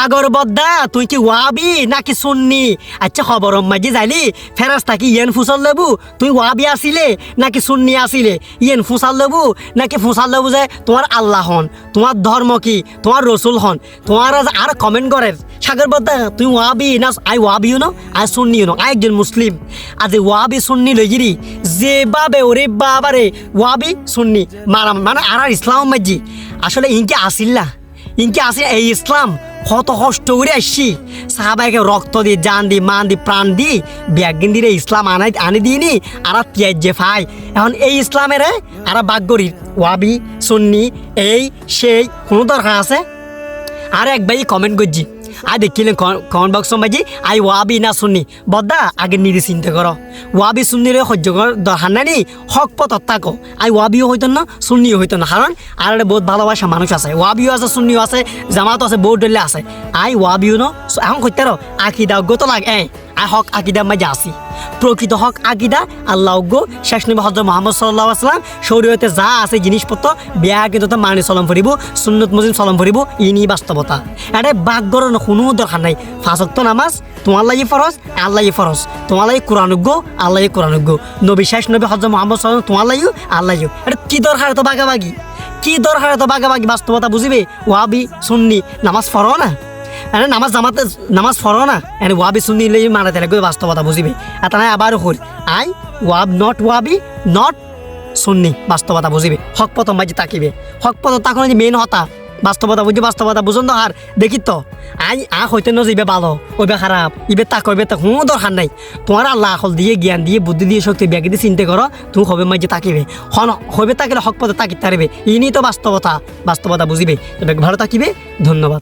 সাগর বদ্দা, তুই কি ওয়াবি নাকি সুন্নি? আচ্ছা খবর মাঝে যাইলি ফেরাস্তা কি ইয়েন ফুসল লেবু তুই ওয়াবি আসিলে নাকি সুন্নি আসিলে? ইয়েন ফুসাল লেবু নাকি ফুসাল লেবু যে তোমার আল্লাহ হন, তোমার ধর্ম কি? তোমার রসুল হন। তোমার আর কমেন্ট করে সাগর বদ্দা, তুই ওয়াবি না, আই ওয়াবিও ন, আই সুন্নিও ন, আই একজন মুসলিম। আজ ওয়াবি সুন্নি লইগিরি যেভাবে ওরে বাবারে ওয়াবি সুন্নি মারা মানে আর ইসলাম মাঝি আসলে ইনকে আসিল্লা ইনকে আসে এই ইসলাম। কত কষ্ট করে আসছি। সাহাবাইকে রক্ত দি জান দি মান দি প্রাণ দি ব্যাগিন দিয়ে ইসলাম আনাই আনি দিইনি আর তিয়াই যে ফাই এখন এই ইসলামের আর বাগ্যরি ওয়াবি, সুন্নি, এই, সেই, কোনো দরকার আছে? আর এক ভাই কমেন্ট করছি। আর দেখিলেন কমেন্ট বক্স মাঝি আই, ওয়াবি না শুনি বদ্দা আগে নিরি চিন্তা কর। ওয়াবি শুনিলে সহ্য করার দরকার নাই হক পথ থাকো। আই, ওয়াবিও হইত না শুনিও হইত না। কারণ আর বহুত ভালোবাসা মানুষ আছে। ওয়াবিও আছে শুনিও আছে, জামাতো আছে, বহুত ডলে আছে। আই, ওয়াবিও ন এখন কইতে রো আকিদা গত লাগ, এ, আই, হক আকিদা মাঝে আসি প্রকৃত হক, আকিদা, আল্লাহ গো শেষ নবী হজরত মোহাম্মদ সাল্লাহ আসলাম শরীয়তে যা আছে জিনিসপত্র, বিয়া কিন্তু মানি চলম ফুরিব সুন্নত মুজিম চলম ফুরিব ইনি বাস্তবতা। এটা বাঘর কোনো দরকার নাই। ফাঁসক্ত নামাজ, তোমার লাগি ফরজ আল্লাহ ফরজ। তোমার লাগি কোরআনজ্ঞ আল্লাহ কোরআনজ্ঞ নবী শেষ নবী হজরত মোহাম্মদ সাল্লাম তোমার লাগিও আল্লাহ এটা কি দরকার এত বাগাবাগি? কি দরকার এত বাগাবাগি? বাস্তবতা বুঝিবে? ওয়াবি, সুন্নি, নামাজ ফরো না। এনে নামাজ জামাতে নামাজ ফরো না। এনে ওয়াবি শুনি লই মারা তেলে বাস্তবতা বুঝিবে এটা নাই আবার হল। আই, ওয়াব নট ওয়াবি নট শুননি বাস্তবতা বুঝিবে হক পথ মাঝে তাকিবে। হক পথ তাকো যে হতা। বাস্তবতা বুঝি বাস্তবতা বুঝুন তো আর দেখি তো, আই, আ হইতে নজ ইবে ভালো ওইবে খারাপ ইবে তাক ইবে তাক, কোনো দরকার নাই। তোমার আল্লাহ আকল দিয়ে, জ্ঞান দিয়ে, বুদ্ধি দিয়ে, শক্তি ব্যাগে দিয়ে চিন্তা করো তুমি হবে মাঝে তাকিবে। হন, হবে তাকিলে হক পথে তাকিতে পারবে ইনি তো বাস্তবতা বাস্তবতা বুঝিবে ভালো তাকিবে ধন্যবাদ।